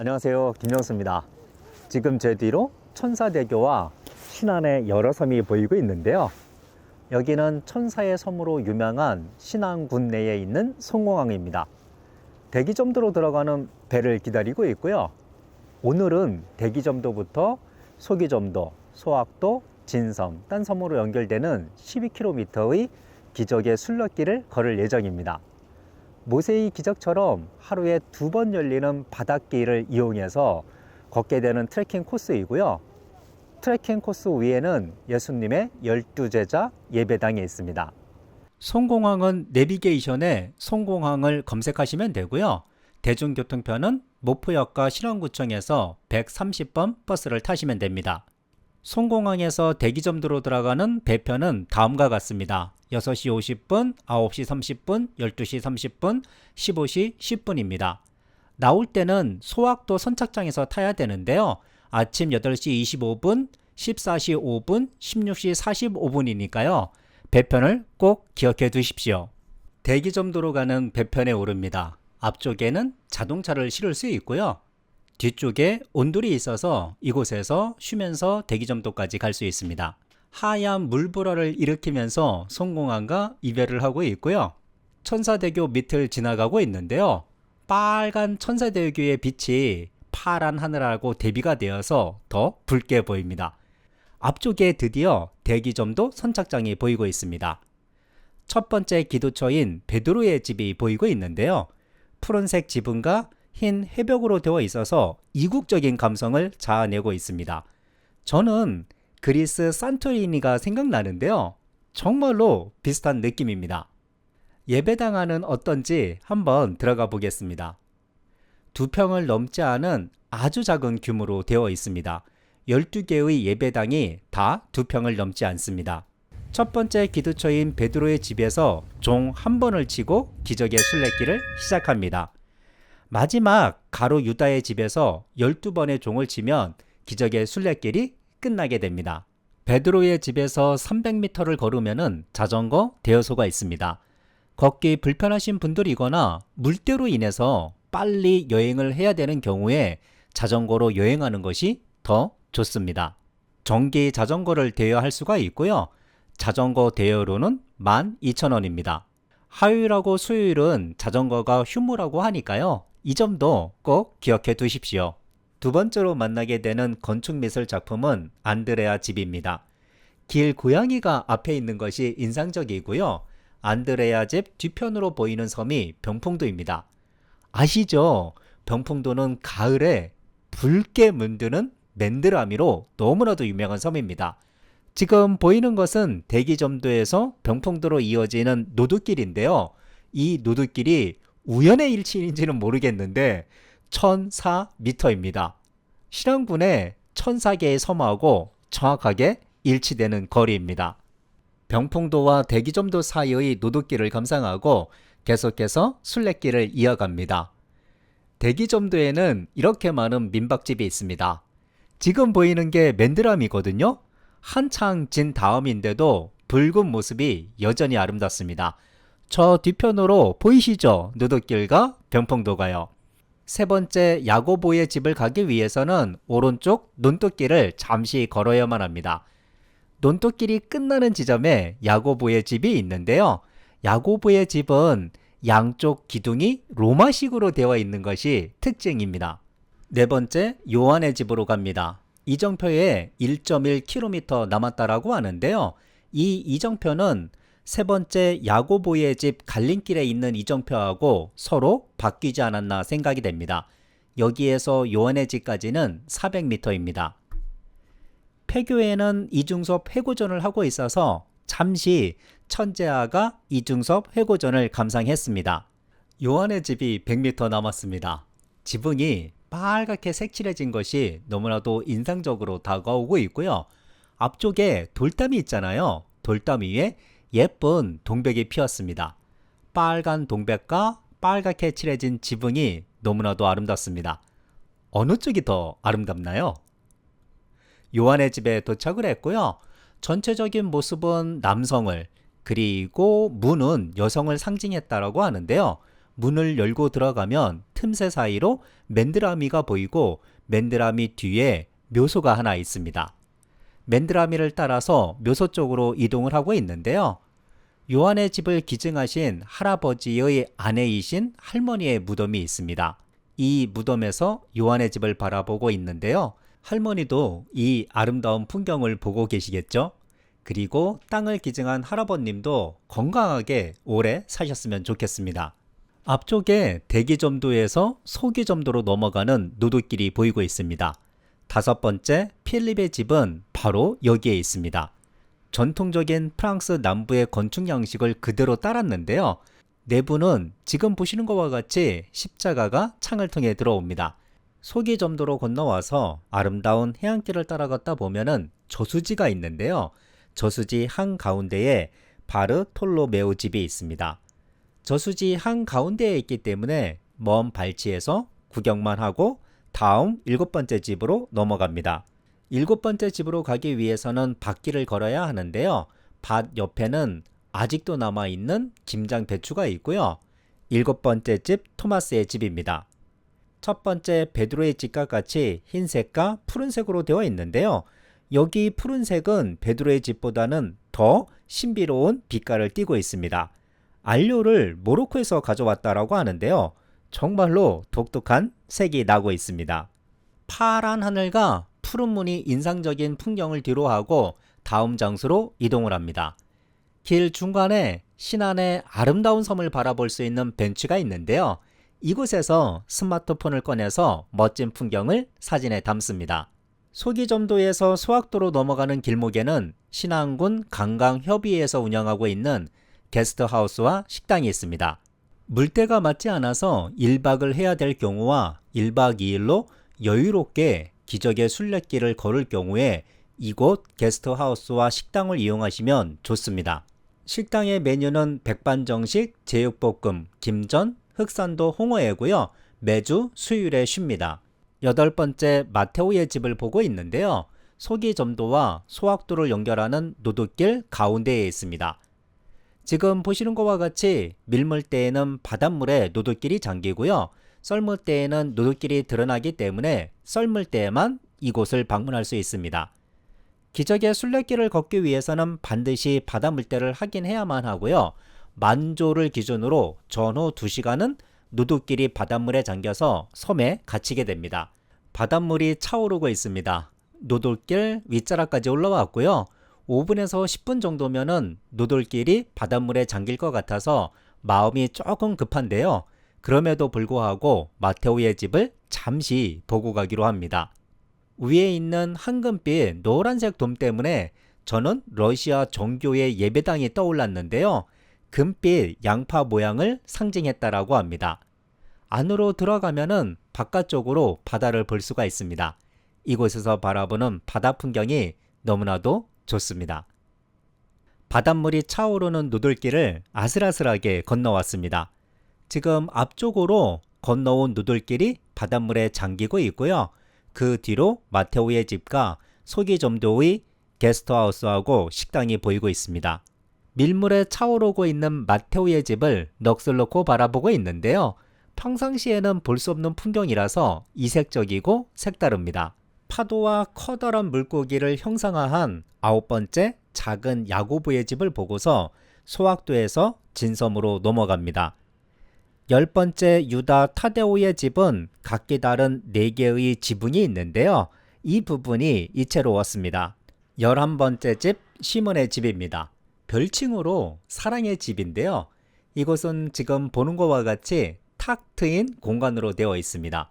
안녕하세요. 김영수입니다. 지금 제 뒤로 천사대교와 신안의 여러 섬이 보이고 있는데요. 여기는 천사의 섬으로 유명한 신안군 내에 있는 송공항입니다. 대기점도로 들어가는 배를 기다리고 있고요. 오늘은 대기점도부터 소기점도, 소학도, 진섬, 딴섬으로 연결되는 12km의 기적의 순례길을 걸을 예정입니다. 모세의 기적처럼 하루에 두 번 열리는 바닷길을 이용해서 걷게 되는 트레킹 코스이고요. 트레킹 코스 위에는 예수님의 열두 제자 예배당이 있습니다. 송공항은 내비게이션에 송공항을 검색하시면 되고요. 대중교통편은 모포역과 신원구청에서 130번 버스를 타시면 됩니다. 송공항에서 대기점도로 들어가는 배편은 다음과 같습니다. 6시 50분, 9시 30분, 12시 30분, 15시 10분입니다. 나올 때는 소학도 선착장에서 타야 되는데요. 아침 8시 25분, 14시 5분, 16시 45분이니까요. 배편을 꼭 기억해 두십시오. 대기점도로 가는 배편에 오릅니다. 앞쪽에는 자동차를 실을 수 있고요. 뒤쪽에 온돌이 있어서 이곳에서 쉬면서 대기점도까지 갈 수 있습니다. 하얀 물보라를 일으키면서 송공항과 이별을 하고 있고요. 천사대교 밑을 지나가고 있는데요. 빨간 천사대교의 빛이 파란 하늘하고 대비가 되어서 더 붉게 보입니다. 앞쪽에 드디어 대기점도 선착장이 보이고 있습니다. 첫 번째 기도처인 베드로의 집이 보이고 있는데요. 푸른색 지붕과 흰 해벽으로 되어 있어서 이국적인 감성을 자아내고 있습니다. 저는 그리스 산토리니가 생각나는데요. 정말로 비슷한 느낌입니다. 예배당 안은 어떤지 한번 들어가 보겠습니다. 두 평을 넘지 않은 아주 작은 규모로 되어 있습니다. 12개의 예배당이 다 두 평을 넘지 않습니다. 첫 번째 기도처인 베드로의 집에서 종 한 번을 치고 기적의 순례길을 시작합니다. 마지막 가로 유다의 집에서 12번의 종을 치면 기적의 순례길이 끝나게 됩니다. 베드로의 집에서 300m를 걸으면 자전거 대여소가 있습니다. 걷기 불편하신 분들이거나 물때로 인해서 빨리 여행을 해야 되는 경우에 자전거로 여행하는 것이 더 좋습니다. 전기 자전거를 대여할 수가 있고요. 자전거 대여료는 12,000원입니다. 화요일하고 수요일은 자전거가 휴무라고 하니까요. 이 점도 꼭 기억해 두십시오. 두 번째로 만나게 되는 건축미술 작품은 안드레아 집입니다. 길 고양이가 앞에 있는 것이 인상적이고요. 안드레아 집 뒤편으로 보이는 섬이 병풍도입니다. 아시죠? 병풍도는 가을에 붉게 문드는 맨드라미로 너무나도 유명한 섬입니다. 지금 보이는 것은 대기점도에서 병풍도로 이어지는 노드길인데요. 이 노드길이 우연의 일치인지는 모르겠는데 1004m입니다. 신안군의 1004개의 섬하고 정확하게 일치되는 거리입니다. 병풍도와 대기점도 사이의 노드길을 감상하고 계속해서 순례길을 이어갑니다. 대기점도에는 이렇게 많은 민박집이 있습니다. 지금 보이는 게 맨드람이거든요. 한창 진 다음인데도 붉은 모습이 여전히 아름답습니다. 저 뒤편으로 보이시죠? 누드길과 병풍도가요. 세 번째 야고보의 집을 가기 위해서는 오른쪽 논뚝길을 잠시 걸어야만 합니다. 논뚝길이 끝나는 지점에 야고보의 집이 있는데요. 야고보의 집은 양쪽 기둥이 로마식으로 되어 있는 것이 특징입니다. 네 번째 요한의 집으로 갑니다. 이정표에 1.1km 남았다라고 하는데요. 이 이정표는 세 번째 야고보의 집 갈림길에 있는 이정표하고 서로 바뀌지 않았나 생각이 됩니다. 여기에서 요한의 집까지는 400m입니다. 폐교에는 이중섭 회고전을 하고 있어서 잠시 천재아가 이중섭 회고전을 감상했습니다. 요한의 집이 100m 남았습니다. 지붕이 빨갛게 색칠해진 것이 너무나도 인상적으로 다가오고 있고요. 앞쪽에 돌담이 있잖아요. 돌담 위에 예쁜 동백이 피었습니다. 빨간 동백과 빨갛게 칠해진 지붕이 너무나도 아름답습니다. 어느 쪽이 더 아름답나요? 요한의 집에 도착을 했고요. 전체적인 모습은 남성을 그리고 문은 여성을 상징했다라고 하는데요. 문을 열고 들어가면 틈새 사이로 맨드라미가 보이고 맨드라미 뒤에 묘소가 하나 있습니다. 맨드라미를 따라서 묘소 쪽으로 이동을 하고 있는데요. 요한의 집을 기증하신 할아버지의 아내이신 할머니의 무덤이 있습니다. 이 무덤에서 요한의 집을 바라보고 있는데요. 할머니도 이 아름다운 풍경을 보고 계시겠죠? 그리고 땅을 기증한 할아버님도 건강하게 오래 사셨으면 좋겠습니다. 앞쪽에 대기점도에서 소기점도로 넘어가는 노도길이 보이고 있습니다. 다섯 번째 필립의 집은 바로 여기에 있습니다. 전통적인 프랑스 남부의 건축 양식을 그대로 따랐는데요. 내부는 지금 보시는 것과 같이 십자가가 창을 통해 들어옵니다. 소기점도로 건너와서 아름다운 해안길을 따라갔다 보면은 저수지가 있는데요. 저수지 한 가운데에 바르 톨로메오 집이 있습니다. 저수지 한 가운데에 있기 때문에 먼 발치에서 구경만 하고 다음 일곱 번째 집으로 넘어갑니다. 일곱 번째 집으로 가기 위해서는 밭길을 걸어야 하는데요. 밭 옆에는 아직도 남아있는 김장 배추가 있고요. 일곱 번째 집 토마스의 집입니다. 첫 번째 베드로의 집과 같이 흰색과 푸른색으로 되어 있는데요. 여기 푸른색은 베드로의 집보다는 더 신비로운 빛깔을 띠고 있습니다. 안료를 모로코에서 가져왔다라고 하는데요. 정말로 독특한 색이 나고 있습니다. 파란 하늘과 푸른 문이 인상적인 풍경을 뒤로하고 다음 장소로 이동을 합니다. 길 중간에 신안의 아름다운 섬을 바라볼 수 있는 벤치가 있는데요. 이곳에서 스마트폰을 꺼내서 멋진 풍경을 사진에 담습니다. 소기점도에서 소학도로 넘어가는 길목에는 신안군 관광협의회에서 운영하고 있는 게스트하우스와 식당이 있습니다. 물때가 맞지 않아서 1박을 해야 될 경우와 1박 2일로 여유롭게 기적의 순례길을 걸을 경우에 이곳 게스트하우스와 식당을 이용하시면 좋습니다. 식당의 메뉴는 백반정식, 제육볶음, 김전, 흑산도 홍어회고요. 매주 수요일에 쉽니다. 여덟 번째 마테오의 집을 보고 있는데요. 소기점도와 소학도를 연결하는 노도길 가운데에 있습니다. 지금 보시는 것과 같이 밀물 때에는 바닷물에 노도길이 잠기고요. 썰물 때에는 노도길이 드러나기 때문에 썰물 때에만 이곳을 방문할 수 있습니다. 기적의 순례길을 걷기 위해서는 반드시 바닷물때를 확인해야만 하고요. 만조를 기준으로 전후 2시간은 노도길이 바닷물에 잠겨서 섬에 갇히게 됩니다. 바닷물이 차오르고 있습니다. 노돌길 윗자락까지 올라왔고요. 5분에서 10분 정도면은 노돌길이 바닷물에 잠길 것 같아서 마음이 조금 급한데요. 그럼에도 불구하고 마테오의 집을 잠시 보고 가기로 합니다. 위에 있는 황금빛 노란색 돔 때문에 저는 러시아 종교의 예배당이 떠올랐는데요. 금빛 양파 모양을 상징했다라고 합니다. 안으로 들어가면은 바깥쪽으로 바다를 볼 수가 있습니다. 이곳에서 바라보는 바다 풍경이 너무나도 좋습니다. 바닷물이 차오르는 누들길을 아슬아슬하게 건너왔습니다. 지금 앞쪽으로 건너온 누들길이 바닷물에 잠기고 있고요. 그 뒤로 마테오의 집과 소기점도의 게스트하우스하고 식당이 보이고 있습니다. 밀물에 차오르고 있는 마테오의 집을 넋을 놓고 바라보고 있는데요. 평상시에는 볼 수 없는 풍경이라서 이색적이고 색다릅니다. 파도와 커다란 물고기를 형상화한 아홉 번째 작은 야고보의 집을 보고서 소학도에서 진섬으로 넘어갑니다. 열 번째 유다 타데오의 집은 각기 다른 네 개의 지붕이 있는데요. 이 부분이 이채로웠습니다. 열한 번째 집 시몬의 집입니다. 별칭으로 사랑의 집인데요. 이곳은 지금 보는 것과 같이 탁 트인 공간으로 되어 있습니다.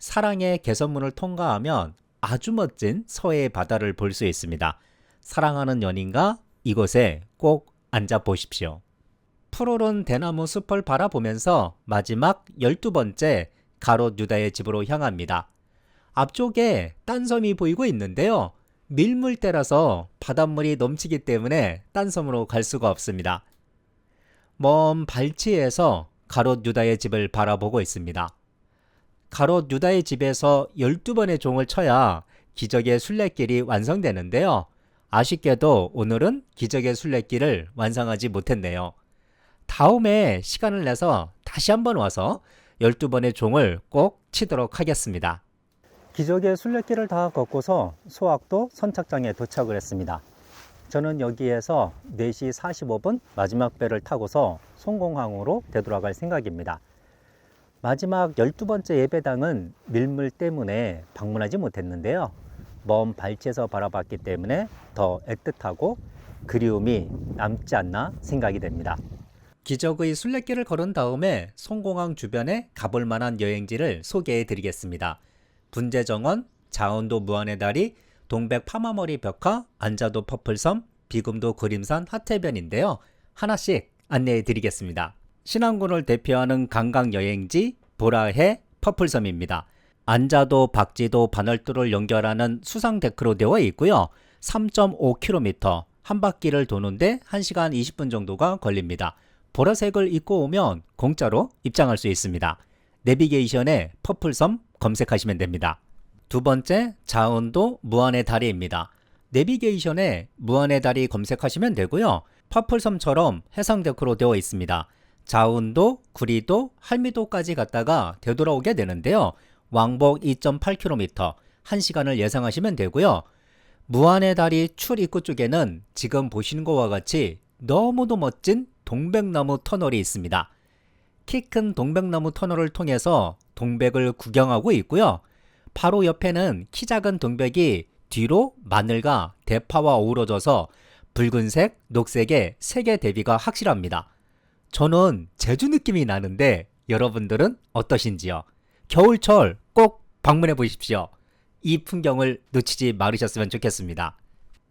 사랑의 개선문을 통과하면 아주 멋진 서해의 바다를 볼 수 있습니다. 사랑하는 연인과 이곳에 꼭 앉아 보십시오. 푸르른 대나무 숲을 바라보면서 마지막 12번째 가롯 유다의 집으로 향합니다. 앞쪽에 딴 섬이 보이고 있는데요. 밀물때라서 바닷물이 넘치기 때문에 딴 섬으로 갈 수가 없습니다. 먼 발치에서 가롯 유다의 집을 바라보고 있습니다. 가롯 유다의 집에서 12번의 종을 쳐야 기적의 순례길이 완성되는데요. 아쉽게도 오늘은 기적의 순례길을 완성하지 못했네요. 다음에 시간을 내서 다시 한번 와서 12번의 종을 꼭 치도록 하겠습니다. 기적의 순례길을 다 걷고서 소학도 선착장에 도착을 했습니다. 저는 여기에서 4시 45분 마지막 배를 타고서 송공항으로 되돌아갈 생각입니다. 마지막 12번째 예배당은 밀물 때문에 방문하지 못했는데요. 먼 발치에서 바라봤기 때문에 더 애틋하고 그리움이 남지 않나 생각이 됩니다. 기적의 순례길을 걸은 다음에 송공항 주변에 가볼 만한 여행지를 소개해 드리겠습니다. 분재정원, 자원도 무안의 다리, 동백 파마머리 벽화, 안자도 퍼플섬, 비금도 그림산 하태변인데요. 하나씩 안내해 드리겠습니다. 신안군을 대표하는 관광 여행지 보라해 퍼플섬입니다. 안자도, 박지도, 반월도를 연결하는 수상 데크로 되어 있고요. 3.5km 한 바퀴를 도는데 1시간 20분 정도가 걸립니다. 보라색을 입고 오면 공짜로 입장할 수 있습니다. 내비게이션에 퍼플섬 검색하시면 됩니다. 두 번째, 자운도 무안의 다리입니다. 내비게이션에 무안의 다리 검색하시면 되고요. 퍼플섬처럼 해상 데크로 되어 있습니다. 자운도, 구리도, 할미도까지 갔다가 되돌아오게 되는데요. 왕복 2.8km, 1시간을 예상하시면 되고요. 무안의 다리 출입구 쪽에는 지금 보시는 것과 같이 너무도 멋진 동백나무 터널이 있습니다. 키 큰 동백나무 터널을 통해서 동백을 구경하고 있고요. 바로 옆에는 키 작은 동백이 뒤로 마늘과 대파와 어우러져서 붉은색, 녹색의 색의 대비가 확실합니다. 저는 제주 느낌이 나는데 여러분들은 어떠신지요? 겨울철 꼭 방문해 보십시오. 이 풍경을 놓치지 말으셨으면 좋겠습니다.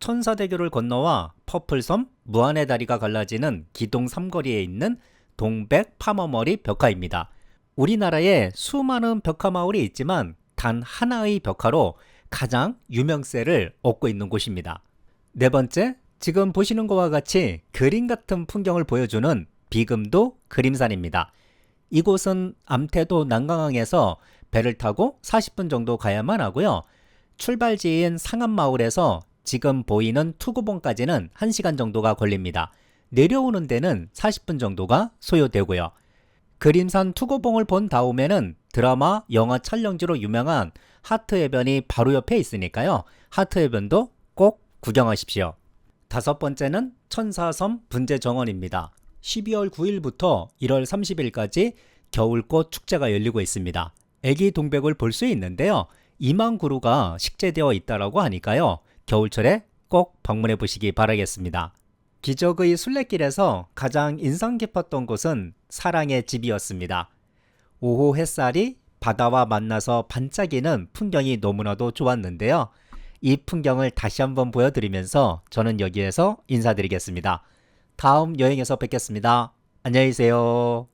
천사대교를 건너와 퍼플섬, 무안의 다리가 갈라지는 기동 삼거리에 있는 동백 파머머리 벽화입니다. 우리나라에 수많은 벽화 마을이 있지만 단 하나의 벽화로 가장 유명세를 얻고 있는 곳입니다. 네 번째, 지금 보시는 것과 같이 그림 같은 풍경을 보여주는 비금도 그림산입니다. 이곳은 암태도 난강항에서 배를 타고 40분 정도 가야만 하고요. 출발지인 상암마을에서 지금 보이는 투구봉까지는 1시간 정도가 걸립니다. 내려오는 데는 40분 정도가 소요되고요. 그림산 투구봉을 본 다음에는 드라마, 영화 촬영지로 유명한 하트 해변이 바로 옆에 있으니까요. 하트 해변도 꼭 구경하십시오. 다섯 번째는 천사섬 분재 정원입니다. 12월 9일부터 1월 30일까지 겨울꽃 축제가 열리고 있습니다. 애기 동백을 볼 수 있는데요. 2만 그루가 식재되어 있다라고 하니까요. 겨울철에 꼭 방문해 보시기 바라겠습니다. 기적의 순례길에서 가장 인상 깊었던 곳은 사랑의 집이었습니다. 오후 햇살이 바다와 만나서 반짝이는 풍경이 너무나도 좋았는데요. 이 풍경을 다시 한번 보여드리면서 저는 여기에서 인사드리겠습니다. 다음 여행에서 뵙겠습니다. 안녕히 계세요.